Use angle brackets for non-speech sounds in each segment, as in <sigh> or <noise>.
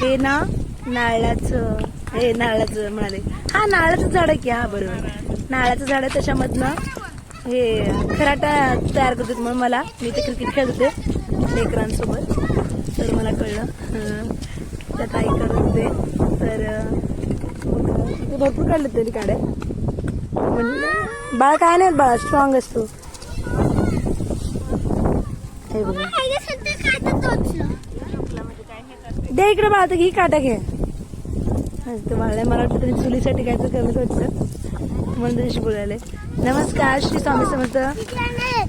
हे ना नारळाचं हे नारळाचं म्हणाले. हा नारळाचं झाड आहे की हा बरोबर. नारळाचं झाड आहे त्याच्यामधनं हे खराटा तयार करतात म्हणून मला. मी ते क्रिकेट खेळत होते लेकरांसोबत. तर मला कळलं. त्या ताई करत होते. तर ते भरपूर काढले तरी काढे म्हणजे बाळ काय नाही बाळ स्ट्रॉंग असतो. हे बघा. दे इकडे बाळा तर घे काटा घे. बाळा मला वाटतं तरी चुलीसाठी काय तर करत वाटतं म्हणून बोलायले नमस्कार श्री स्वामी समर्थ.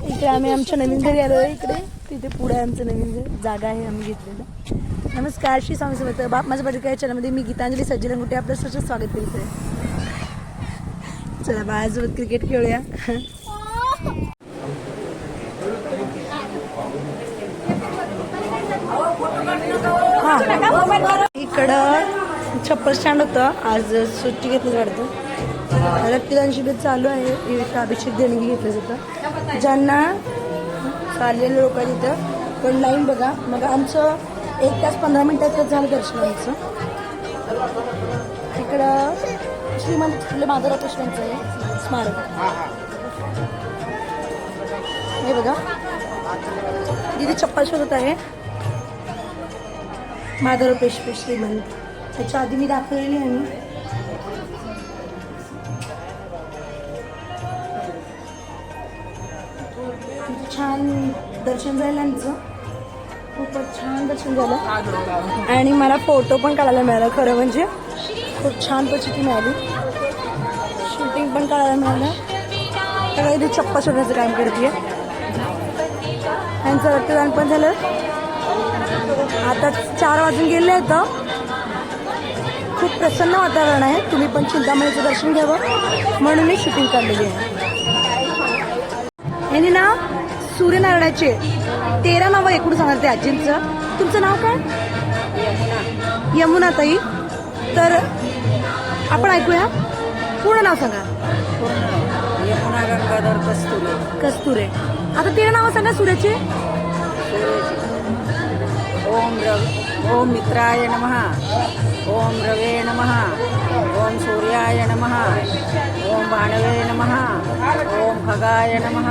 इकडे आम्ही आमच्या नवीन घरी आलो इकडे. तिथे पुढे आमचं नवीन जागा आहे आम्ही घेतलेलं. नमस्कार श्री स्वामी समर्थ. बाप माझ्या बटका या चॅनलमध्ये मी गीतांजली सज्जन गुटे आपलं स्वच्छ स्वागत करते चला बाळासोबत क्रिकेट खेळूया हा इकडं छप्पर स्टँड होतं. आज सुट्टी घेतली वाटतं. रक्तदान शिबिर चालू आहे. इथं अभिषेक देणगी घेतलं जातं. ज्यांना चाललेले लोक आहेत इथं पण लाईन बघा. मग आमचं एक तास पंधरा मिनिटातच झालं दर्शन आमचं. इकडं श्रीमंत फुले माधवराव कृष्णांचं आहे. स्मारक. हे बघा. तिथे चप्पल शोधत आहे. माधव पेशवे श्रीमंत. त्याच्या आधी मी दाखवलेली आहे मी छान दर्शन झालं आमचं. खूपच छान दर्शन झालं. आणि मला फोटो पण काढायला मिळाला खरं म्हणजे. खूप छान प्रचिती मिळाली. शूटिंग पण काढायला मिळालं. तर इथे चप्पा शोधण्याचं काम करते त्यांचं रक्तदान पण झालं. आता चार वाजून गेले आहेत खूप प्रसन्न वातावरण आहे. तुम्ही पण चिंतामणीचं दर्शन घ्यावं म्हणून मी शूटिंग काढलेली आहे. यांनी ना सूर्यनारायणाचे तेरा नावं एकूण सांगणार ते आजींचं. तुमचं नाव काय? यमुना. ताई तर आपण ऐकूया. पूर्ण नाव सांगा. यमुना गंगाधर कस्तुरे. कस्तुरे. आता तेरा नावं सांगा सूर्याचे. ओम रव ओम मित्राय नमः ओम रवे नमः ओम सूर्याय नमः ओम भाणवे नमः ओम खगाय नमः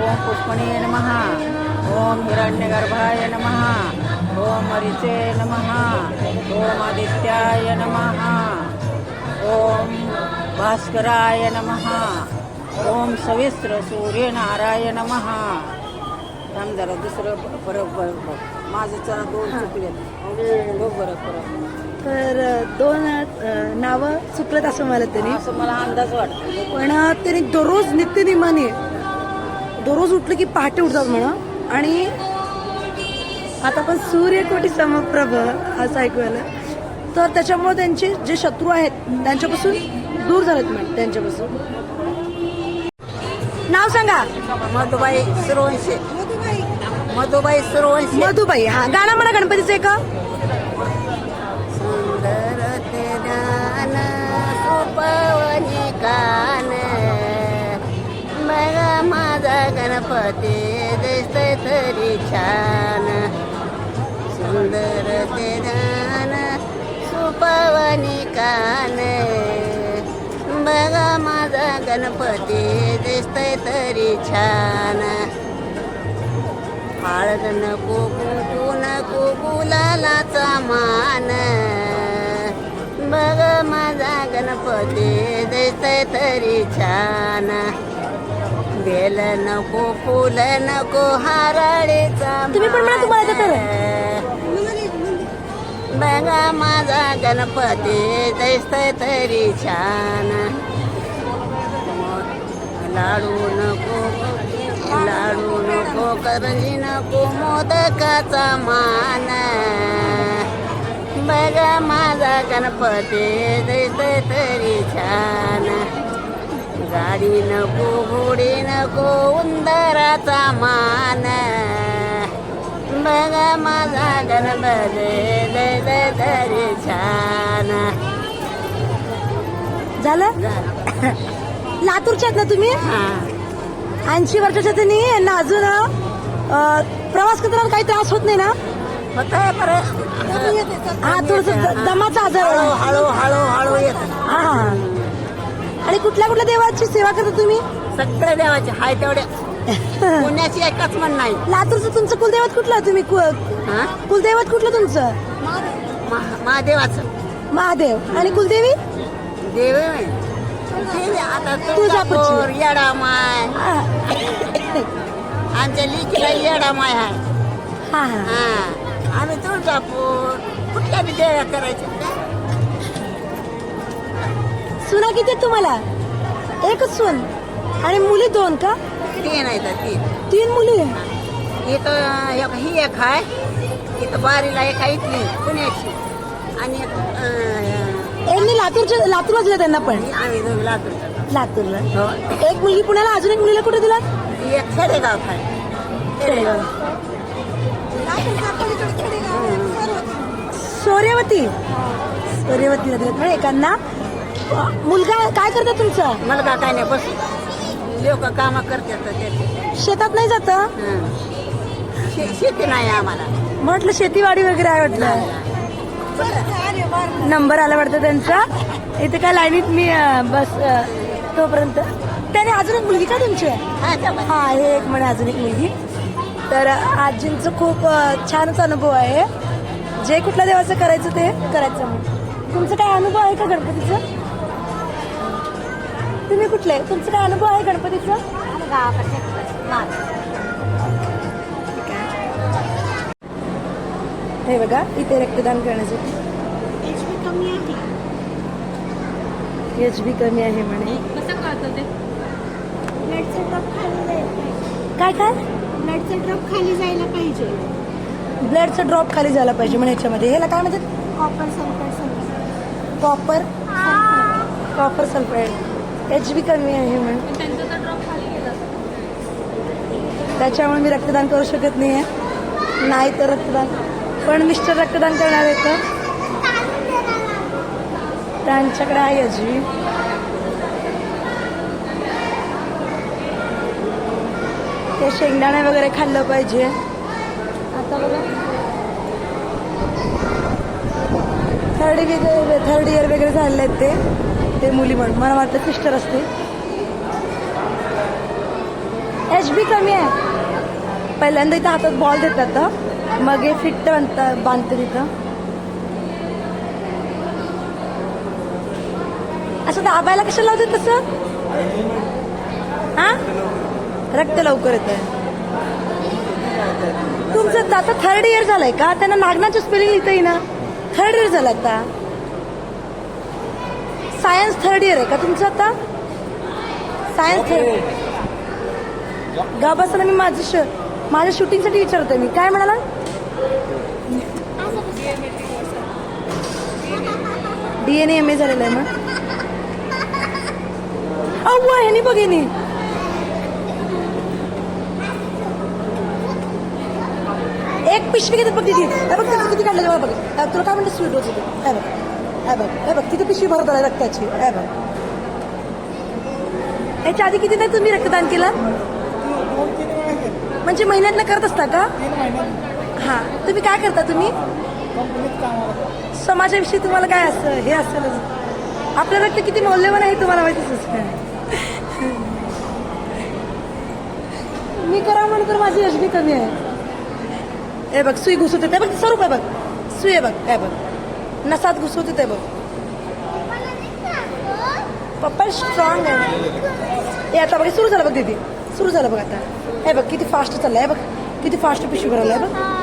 ओम पुष्पणे नमः ओम हिरण्यगर्भाय नमः ओम मरिचे नमः ओम आदित्याय नमः ओम भास्कराय नमः ओम सविस्त्र सूर्यनारायण नमः थांब जरा दुसरं परत माझं जरा दोन चुकले. बघ बरं परत तर दोन अं, नावं चुकलत असं मला त्यांनी असं मला अंदाज वाटतो. पण त्यांनी दररोज नित्यनिमाने दररोज उठलं की पहाटे उठतात म्हणा आणि आता पण सूर्यकोटी समप्रभ असं ऐकू आलं तर त्याच्यामुळे त्यांचे जे शत्रू आहेत त्यांच्यापासून दूर झालेत म्हण त्यांच्यापासून. नाव सांगा. मधुबाई सुरवंशी. मधुबाई सुरवंशी. मधुबाई हा गाणं म्हणा गणपतीचं एक. सुंदर ते ज्ञान सुपवनी कान बघा माझा गणपती दिसतय तरी छान. सुंदर ते ज्ञान सुपवनी कान बघा माझा गणपती दिसतय तरी छान. हळद नको कुंकू नको गुलालाचा मान. बघ माझा गणपती दिसतय तरी छान. बेल नको फुल नको हाराळीचा. बघा माझा गणपती दिसतय तरी छान. लाडू नको लाडू नको करंजी नको मोदकाचा मान. बघा माझा गणपती दिसतोय तरी छान. गाडी नको घोडी नको उंदराचा मान. बघा माझा गणपती दिसतोय तरी छान. झालं? लातूरच्या आहेत ना तुम्ही? हा. ऐंशी वर्षाच्या त्यांनी यांना अजून प्रवास करताना काही त्रास होत नाही ना? हा थोडस दमाचा आजार हळू आहे. हळू हळू हळू येत हा हा. आणि कुठल्या कुठल्या देवाची सेवा करता तुम्ही? सगळे देवाचे हाय तेवढे. <laughs> पुण्याची एकच म्हण नाही. लातूरचं तुमचं कुलदैवत कुठलं? तुम्ही कुलदैवत कुठलं तुमचं? महा- महादेवाचं. महादेव. आणि कुलदेवी? देव तुळजापूर येडामाय हा आमच्या लिखीला येडामाय आहे हा हा हा आम्ही तुळजापूर कुठल्या बी देव्या करायच्या सुना किती आहेत तुम्हाला एकच सून आणि मुली दोन का तीन आहेत तीन तीन मुली इथं एक ही एक आहे इथं बारीला एक आहे इथली पुण्याची आणि एक अं, यांनी लातूरच्या लातूरला दिलं त्यांना पण? आम्ही दोघी लातूरच्या. लातूरला? हो. एक मुलगी पुण्याला अजून एक मुलीला कुठे दिला? एक खेडेगाव आहे खेडेगाव. सूर्यवती. सूर्यवतीला दिलं एकांना. मुलगा काय करता तुमचा? मुलगा काय नाही बस. लोक काम करतात त्याचे शेतात नाही जात? हं. शे- शेती नाही आम्हाला. म्हटलं शेतीवाडी वगैरे आहे वाटलं. नंबर आला वाटतं त्यांचा. इथे काय लाईनीत मी बस तोपर्यंत. त्याने अजून एक मुलगी का तुमची? हा. हा एक म्हणे अजून एक मुलगी. तर आजींचं खूप छानच अनुभव आहे. जे कुठल्या देवाचं करायचं ते करायचं तुमचं काय अनुभव आहे का गणपतीचा? तुम्ही कुठले? तुमचं काय अनुभव आहे गणपतीचा? हे बघा इथे रक्तदान करण्यासाठी. एच बी कमी आहे. म्हणे. कसं कळतं ते? काय काय? ब्लडचा ड्रॉप खाली जायला पाहिजे. ब्लडचा ड्रॉप खाली झाला पाहिजे म्हणे याच्यामध्ये ह्याला काय म्हणतात? Copper sulphur sulphur copper copper sulphide H B कमी आहे म्हणे. त्यांचा तर ड्रॉप खाली गेला त्याच्यामुळे मी रक्तदान करू शकत नाही आहे नाही तर रक्तदान. पण मिस्टर रक्तदान करणार आहेत का? त्यांच्याकडे आहे एच बी ते शेंगदाणे वगैरे खाल्लं पाहिजे. आता बघा. थर्ड वगैरे थर्ड इयर वगैरे झालेले आहेत ते. ते मुली म्हणून. मला वाटतं सिस्टर असते एच बी कमी आहे. पहिल्यांदा इथं हातात बॉल देतात तर मग हे फिट्ट बांधतात बांधते तिथं असं दाबायला कशाला लावते तसं? हा? रक्त लवकर येत आहे तुमचं आता थर्ड इयर झालंय का? त्यांना नागनाचं स्पेलिंग लिहिता येईना थर्ड इयर झालं आता. सायन्स थर्ड इयर आहे का तुमचं आता? सायन्स थर्ड गा बसताना मी माझं श माझ्या शूटिंगसाठी विचारते मी. काय म्हणाला? डीएनए एम ए झालेलं आहे मग. अव्वा ह्यानी बघ ह्यानी. एक पिशवी घेतात बघ हे बघ तिथे किती काढलं जेव्हा बघ. तुला काय म्हणते स्वीट होती हे बघ. हे बघ हे बघ तिथे पिशवी भरत आहे रक्ताची. हे बघ. याच्या आधी किती नाही तुम्ही रक्तदान केलं? म्हणजे महिन्यातनं करत असता का? हा तुम्ही काय करता तुम्ही? समाजाविषयी तुम्हाला काय असं हे असेल? आपलं ते किती मौल्यवान आहे तुम्हाला माहितीच असतं मी करा म्हणून तर माझी यशबी कमी आहे. हे बघ सुई घुसवते आहे बघ स्वरूप आहे बघ. सुई आहे बघ काय बघ. नसात घुसवत ते बघ. पप्पा स्ट्रॉंग आहे. हे आता बघ सुरू झालं बघ दीदी. सुरू झालं बघ आता. हे बघ किती फास्ट चाललंय. आहे बघ किती फास्ट पिशवी भरवलं आहे बघ